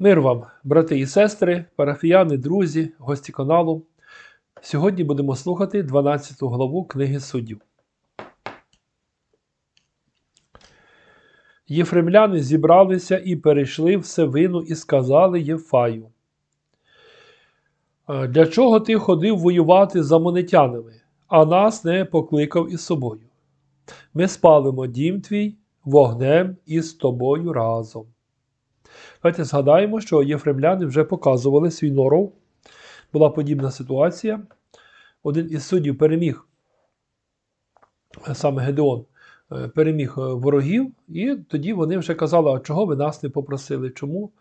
Мир вам, брати і сестри, парафіяни, друзі, гості каналу. Сьогодні будемо слухати 12 главу книги суддів. Єфремляни зібралися і перейшли в Севину і сказали Єфаю. «Е, Для чого ти ходив воювати з амонитянами, а нас не покликав із собою? Ми спалимо дім твій вогнем із тобою разом. Давайте згадаємо, що єфремляни вже показували свій норов. Була подібна ситуація. Один із суддів переміг, саме Гедеон, е, переміг е, ворогів, і тоді вони вже казали, а чого ви нас не попросили? Чому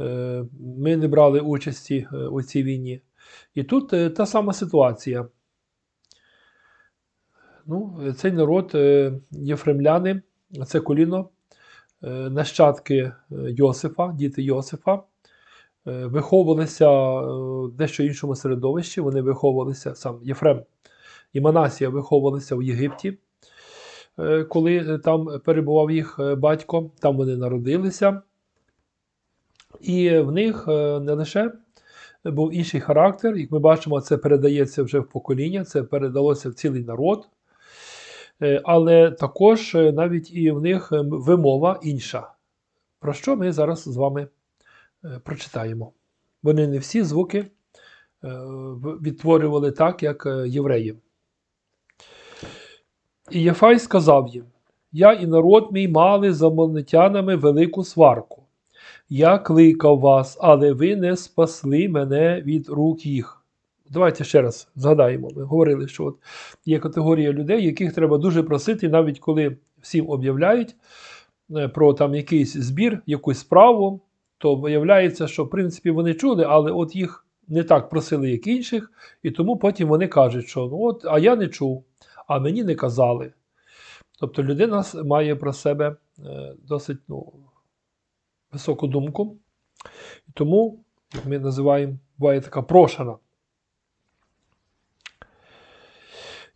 е, ми не брали участі у цій війні? І тут та сама ситуація. Ну, цей народ, єфремляни, це коліно нащадки е, Йосифа, діти Йосифа, е, виховувалися е, в дещо іншому середовищі. Вони виховувалися, сам Єфрем і Манасія виховувалися в Єгипті, е, коли е, там перебував їх е, батько, там вони народилися. І в них е, не лише був інший характер, як ми бачимо, це передається вже в покоління, це передалося в цілий народ. Е, Але також е, навіть і в них е, вимова інша. Про що ми зараз з вами е, прочитаємо. Вони не всі звуки відтворювали так, як євреї. І Єфай сказав їм: Я і народ мій мали з амонитянами велику сварку. Я кликав вас, але ви не спасли мене від рук їх. Давайте ще раз згадаємо. Ми говорили, що от є категорія людей, яких треба дуже просити, навіть коли всім об'являють е, про там якийсь збір, якусь справу, то виявляється, що в принципі вони чули, але от їх не так просили, як інших, і тому потім вони кажуть, що ну от, а я не чув, а мені не казали. Тобто людина має про себе е, досить ну, високу думку. Тому, як ми називаємо, буває така прошена.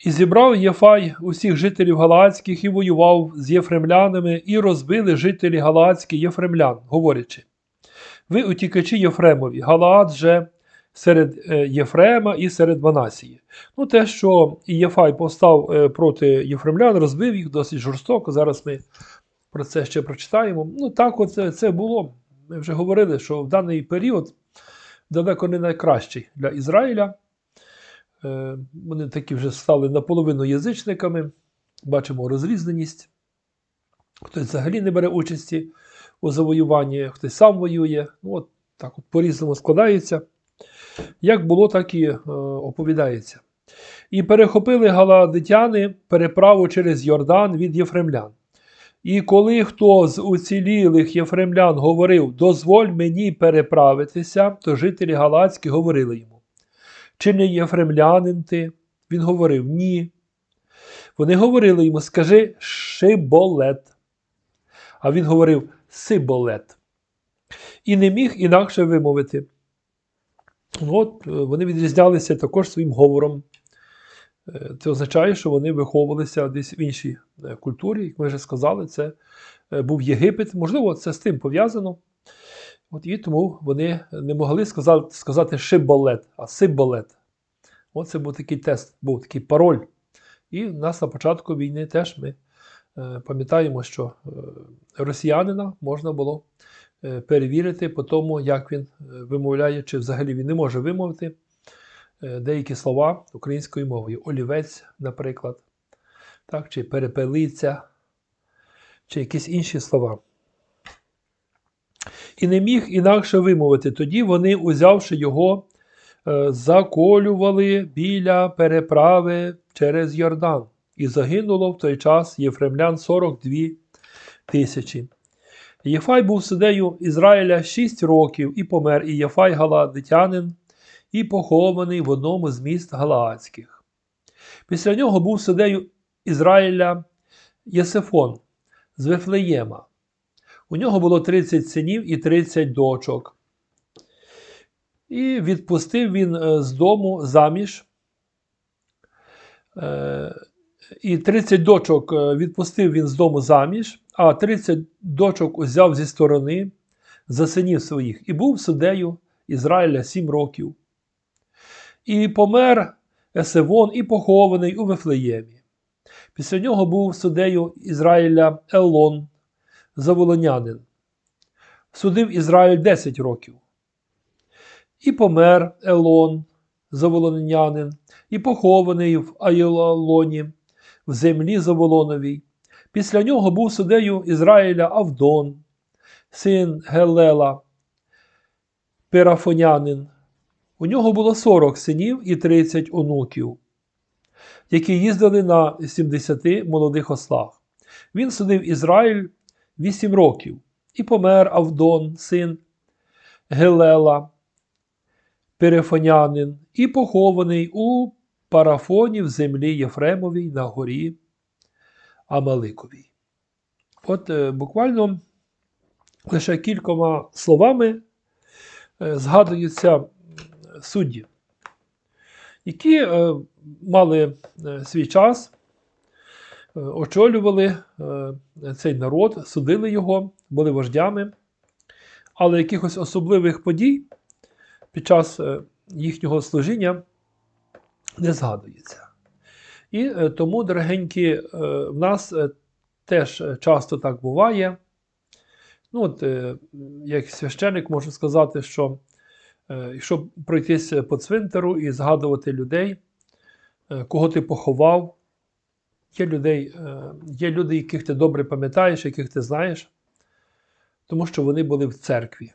І зібрав Єфай усіх жителів Галаацьких і воював з єфремлянами, і розбили жителі Галаацькі єфремлян, говорячи: Ви утікачі Єфремові, Галаат же серед е, Єфрема і серед Манасії. Ну, те, що Єфай повстав е, проти єфремлян, розбив їх досить жорстоко. Зараз ми про це ще прочитаємо. Ну, так, от це, це було. Ми вже говорили, що в даний період далеко не найкращий для Ізраїля. Е, Вони такі вже стали наполовину язичниками, бачимо розрізненість. Хтось взагалі не бере участі у завоюванні, хтось сам воює. Ну, от так от по-різному складається. Як було, так і е, оповідається. І перехопили галадитяни переправу через Йордан від єфремлян. І коли хто з уцілілих єфремлян говорив, дозволь мені переправитися, то жителі Галацькі говорили йому. Чи не єфремлянин ти? Він говорив ні. Вони говорили йому, скажи шиболет. А він говорив сиболет. І не міг інакше вимовити. Ну, От, е, вони відрізнялися також своїм говором. Е, Це означає, що вони виховувалися десь в іншій е, культурі, як ми вже сказали, це був Єгипет. Можливо, це з тим пов'язано. От і тому вони не могли сказати, сказати шиболет, а сиболет. От це був такий тест, був такий пароль. І в нас на початку війни теж ми е, пам'ятаємо, що е, росіянина можна було е, перевірити по тому, як він е, вимовляє, чи взагалі він не може вимовити е, деякі слова українською мовою. Олівець, наприклад, так, чи перепелиця, чи якісь інші слова. І не міг інакше вимовити. Тоді вони, узявши його, е, заколювали біля переправи через Йордан. І загинуло в той час єфремлян 42 тисячі. Єфай був суддею Ізраїля 6 років і помер, і Єфай Галадитянин, і похований в одному з міст Галаадських. Після нього був суддею Ізраїля Єсефон з Вифлеєма. У нього було 30 синів і 30 дочок. І відпустив він е, з дому заміж. Е, І 30 дочок е, відпустив він з дому заміж, а 30 дочок узяв зі сторони, за синів своїх, і був суддею Ізраїля сім років. І помер Есевон і похований у Вифлеємі. Після нього був суддею Ізраїля Елон, заволонянин. Судив Ізраїль 10 років. І помер Елон, заволонянин, і похований в Айолоні, в землі Заволоновій. Після нього був суддею Ізраїля Авдон, син Гелела, Перафонянин. У нього було 40 синів і 30 онуків, які їздили на 70 молодих ослах. Він судив Ізраїль 8 років і помер Авдон, син Гелела, Перефонянин, і похований у парафоні в землі Єфремовій на горі Амаликовій. От е, буквально лише кількома словами е, згадуються судді, які е, мали свій час, очолювали е, цей народ, судили його, були вождями, але якихось особливих подій під час е, їхнього служіння не згадується. І е, тому, дорогенькі, е, в нас е, теж е, часто так буває. Ну, от, е, як священик можу сказати, що е, якщо пройтися по цвинтару і згадувати людей, е, кого ти поховав, є, людей, е, є люди, яких ти добре пам'ятаєш, яких ти знаєш, тому що вони були в церкві.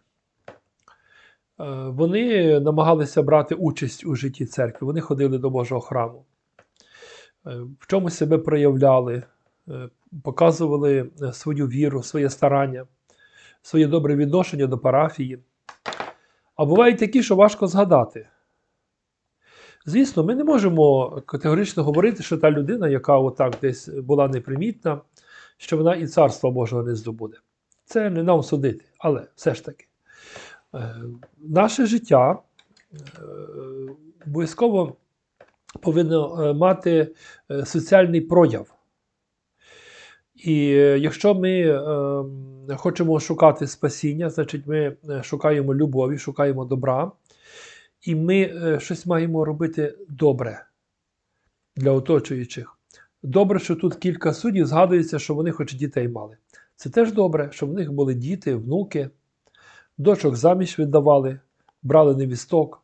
Е, Вони намагалися брати участь у житті церкви, вони ходили до Божого храму, Е, в чомусь себе проявляли, показували свою віру, своє старання, своє добре відношення до парафії. А бувають такі, що важко згадати. Звісно, ми не можемо категорично говорити, що та людина, яка отак десь була непримітна, що вона і царства Божого не здобуде. Це не нам судити, але все ж таки. Е, Наше життя е, обов'язково повинно е, мати соціальний прояв. І якщо ми хочемо шукати спасіння, значить ми шукаємо любові, шукаємо добра, і ми е, щось маємо робити добре для оточуючих. Добре, що тут кілька суддів згадується, що вони хоч дітей мали. Це теж добре, що в них були діти, внуки, дочок заміж віддавали, брали невісток.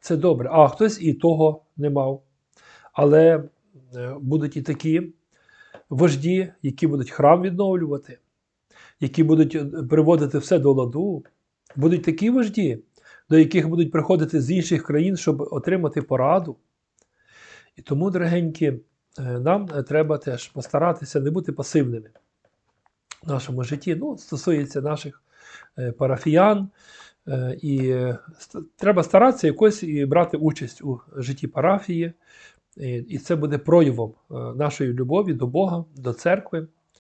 Це добре. А хтось і того не мав. Але е, будуть і такі вожді, які будуть храм відновлювати, які будуть е, приводити все до ладу. Будуть такі вожді, до яких будуть приходити з інших країн, щоб отримати пораду. І тому, дорогенькі, е, нам е, треба теж постаратися не бути пасивними в нашому житті. Ну, стосується наших е, парафіян. І треба старатися якось і брати участь у житті парафії. І це буде проявом нашої любові до Бога, до церкви,